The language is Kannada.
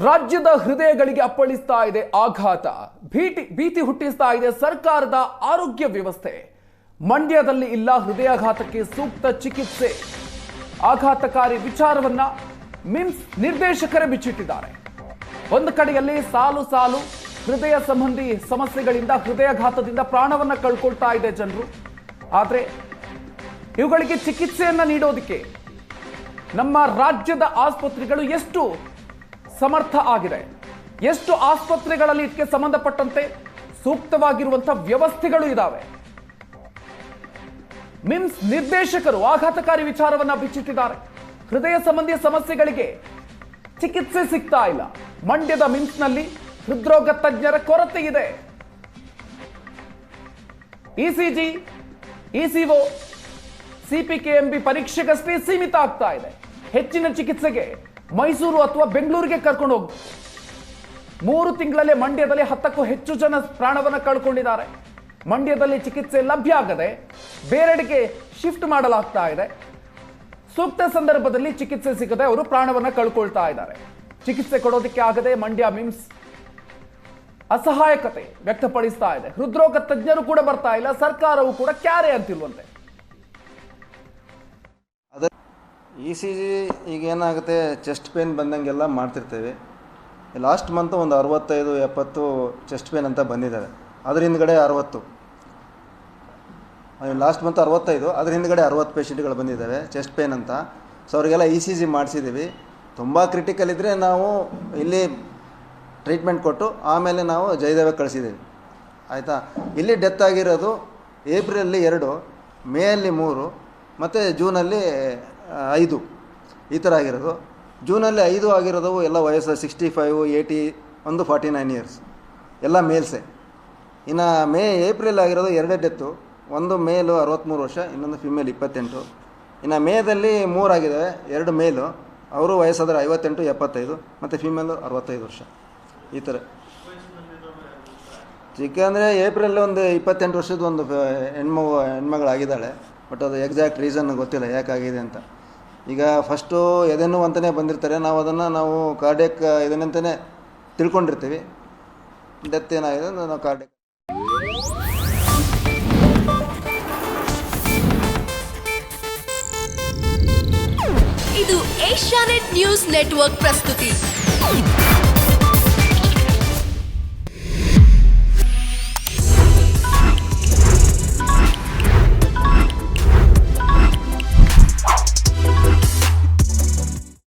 ರಾಜ್ಯದ ಹೃದಯಗಳಿಗೆ ಅಪ್ಪಳಿಸ್ತಾ ಇದೆ ಆಘಾತ. ಭೀತಿ ಭೀತಿ ಹುಟ್ಟಿಸ್ತಾ ಇದೆ ಸರ್ಕಾರದ ಆರೋಗ್ಯ ವ್ಯವಸ್ಥೆ. ಮಂಡ್ಯದಲ್ಲಿ ಇಲ್ಲ ಹೃದಯಾಘಾತಕ್ಕೆ ಸೂಕ್ತ ಚಿಕಿತ್ಸೆ. ಆಘಾತಕಾರಿ ವಿಚಾರವನ್ನ ಮಿಮ್ಸ್ ನಿರ್ದೇಶಕರೇ ಬಿಚ್ಚಿಟ್ಟಿದ್ದಾರೆ. ಒಂದು ಕಡೆಯಲ್ಲಿ ಸಾಲು ಸಾಲು ಹೃದಯ ಸಂಬಂಧಿ ಸಮಸ್ಯೆಗಳಿಂದ ಹೃದಯಾಘಾತದಿಂದ ಪ್ರಾಣವನ್ನ ಕಳ್ಕೊಳ್ತಾ ಇದೆ ಜನರು. ಆದರೆ ಇವುಗಳಿಗೆ ಚಿಕಿತ್ಸೆಯನ್ನ ನೀಡೋದಕ್ಕೆ ನಮ್ಮ ರಾಜ್ಯದ ಆಸ್ಪತ್ರೆಗಳು ಎಷ್ಟು ಸಮರ್ಥ ಆಗಿದೆ. ಎಷ್ಟು ಆಸ್ಪತ್ರೆಗಳಲ್ಲಿ ಇದಕ್ಕೆ ಸಂಬಂಧಪಟ್ಟಂತೆ ಸೂಕ್ತವಾಗಿರುವಂತಹ ವ್ಯವಸ್ಥೆಗಳು ಇದಾವೆ. ಮಿಮ್ಸ್ ನಿರ್ದೇಶಕರು ಆಘಾತಕಾರಿ ವಿಚಾರವನ್ನ ಬಿಚ್ಚಿಟ್ಟಿದ್ದಾರೆ ಹೃದಯ ಸಂಬಂಧಿ ಸಮಸ್ಯೆಗಳಿಗೆ ಚಿಕಿತ್ಸೆ ಸಿಗ್ತಾ ಇಲ್ಲ. ಮಂಡ್ಯದ ಮಿಮ್ಸ್ನಲ್ಲಿ ಹೃದ್ರೋಗ ತಜ್ಞರ ಕೊರತೆ ಇದೆ. ಇಸಿಜಿ, ಇಸಿಒ, ಸಿಪಿಕೆಎಂಬಿ ಪರೀಕ್ಷೆಗಷ್ಟೇ ಸೀಮಿತ ಆಗ್ತಾ ಇದೆ. ಹೆಚ್ಚಿನ ಚಿಕಿತ್ಸೆಗೆ ಮೈಸೂರು ಅಥವಾ ಬೆಂಗಳೂರಿಗೆ ಕರ್ಕೊಂಡು ಹೋಗು. ಮೂರು ತಿಂಗಳಲ್ಲೇ ಮಂಡ್ಯದಲ್ಲಿ ಹತ್ತಕ್ಕೂ ಹೆಚ್ಚು ಜನ ಪ್ರಾಣವನ್ನ ಕಳ್ಕೊಂಡಿದ್ದಾರೆ. ಮಂಡ್ಯದಲ್ಲಿ ಚಿಕಿತ್ಸೆ ಲಭ್ಯ ಆಗದೆ ಬೇರೆಡೆಗೆ ಶಿಫ್ಟ್ ಮಾಡಲಾಗ್ತಾ ಇದೆ. ಸೂಕ್ತ ಸಂದರ್ಭದಲ್ಲಿ ಚಿಕಿತ್ಸೆ ಸಿಗದೆ ಅವರು ಪ್ರಾಣವನ್ನ ಕಳ್ಕೊಳ್ತಾ ಇದ್ದಾರೆ. ಚಿಕಿತ್ಸೆ ಕೊಡೋದಕ್ಕೆ ಆಗದೆ ಮಂಡ್ಯ ಮಿಮ್ಸ್ ಅಸಹಾಯಕತೆ ವ್ಯಕ್ತಪಡಿಸ್ತಾ ಇದೆ. ಹೃದ್ರೋಗ ತಜ್ಞರು ಕೂಡ ಬರ್ತಾ ಇಲ್ಲ, ಸರ್ಕಾರವು ಕೂಡ ಕ್ಯಾರೆ ಅಂತಿಲ್ವಂತೆ ಇ ಸಿ ಜಿ ಈಗ ಏನಾಗುತ್ತೆ ಚೆಸ್ಟ್ ಪೇನ್ ಬಂದಂಗೆಲ್ಲ ಮಾಡ್ತಿರ್ತೇವೆ. ಲಾಸ್ಟ್ ಮಂತು ಒಂದು ಅರವತ್ತೈದು, ಎಪ್ಪತ್ತು ಚೆಸ್ಟ್ ಪೇನ್ ಅಂತ ಬಂದಿದ್ದಾರೆ ಅದ್ರ ಹಿಂದ್ಗಡೆ ಅರವತ್ತು. ಲಾಸ್ಟ್ ಮಂತ್ ಅರವತ್ತೈದು, ಅದ್ರ ಹಿಂದ್ಗಡೆ ಅರವತ್ತು ಪೇಷೆಂಟ್ಗಳು ಬಂದಿದ್ದಾವೆ ಚೆಸ್ಟ್ ಪೇನ್ ಅಂತ. ಸೊ ಅವರಿಗೆಲ್ಲ ಇ ಸಿ ಜಿ ಮಾಡಿಸಿದ್ದೀವಿ ತುಂಬ ಕ್ರಿಟಿಕಲ್ ಇದ್ದರೆ ನಾವು ಇಲ್ಲಿ ಟ್ರೀಟ್ಮೆಂಟ್ ಕೊಟ್ಟು ಆಮೇಲೆ ನಾವು ಜಯದೇವಕ್ಕೆ ಕಳಿಸಿದ್ದೀವಿ ಆಯಿತಾ? ಇಲ್ಲಿ ಡೆತ್ ಆಗಿರೋದು ಏಪ್ರಿಲಲ್ಲಿ ಎರಡು ಮೇಯಲ್ಲಿ ಮೂರು ಮತ್ತು ಜೂನಲ್ಲಿ ಐದು ಈ ಥರ ಆಗಿರೋದು. ಜೂನಲ್ಲಿ ಐದು ಆಗಿರೋದು ಎಲ್ಲ ವಯಸ್ಸು ಸಿಕ್ಸ್ಟಿ ಫೈವ್, ಏಯ್ಟಿ, ಒಂದು ಫಾರ್ಟಿ ನೈನ್ ಇಯರ್ಸ್ ಎಲ್ಲ ಮೇಲ್ಸೆ. ಇನ್ನು ಮೇ, ಏಪ್ರಿಲ್ ಆಗಿರೋದು ಎರಡೇ ಡೆತ್ತು ಒಂದು ಮೇಲು ಅರವತ್ತ್ಮೂರು ವರ್ಷ, ಇನ್ನೊಂದು ಫಿಮೇಲ್ ಇಪ್ಪತ್ತೆಂಟು. ಇನ್ನು ಮೇದಲ್ಲಿ ಮೂರಾಗಿದ್ದಾವೆ ಎರಡು ಮೇಲು. ಅವರು ವಯಸ್ಸಾದರೆ ಐವತ್ತೆಂಟು, ಎಪ್ಪತ್ತೈದು, ಮತ್ತು ಫಿಮೇಲು ಅರವತ್ತೈದು ವರ್ಷ. ಈ ಥರ. ಚಿಕ್ಕ ಅಂದರೆ ಏಪ್ರಿಲ್ ಒಂದು ಇಪ್ಪತ್ತೆಂಟು ವರ್ಷದ ಒಂದು ಹೆಣ್ಮಗು, ಹೆಣ್ಮಗಳಾಗಿದ್ದಾಳೆ. ಬಟ್ ಅದು ಎಕ್ಸಾಕ್ಟ್ ರೀಸನ್ ಗೊತ್ತಿಲ್ಲ, ಯಾಕಾಗಿದೆ ಅಂತ. ಈಗ ಫಸ್ಟು ಎದೆನು ಅಂತಲೇ ಬಂದಿರ್ತಾರೆ, ನಾವು ಅದನ್ನು ನಾವು ಕಾರ್ಡಿಯಕ್ ಇದನ್ನಂತಲೇ ತಿಳ್ಕೊಂಡಿರ್ತೀವಿ. ಡೆತ್ ಏನಾಗಿದೆ ಅಂದ್ರೆ ನಾವು ಕಾರ್ಡಿಯಕ್ ಇದು ಏಷ್ಯಾನೆಟ್ ನ್ಯೂಸ್ ನೆಟ್ವರ್ಕ್ ಪ್ರಸ್ತುತಿ.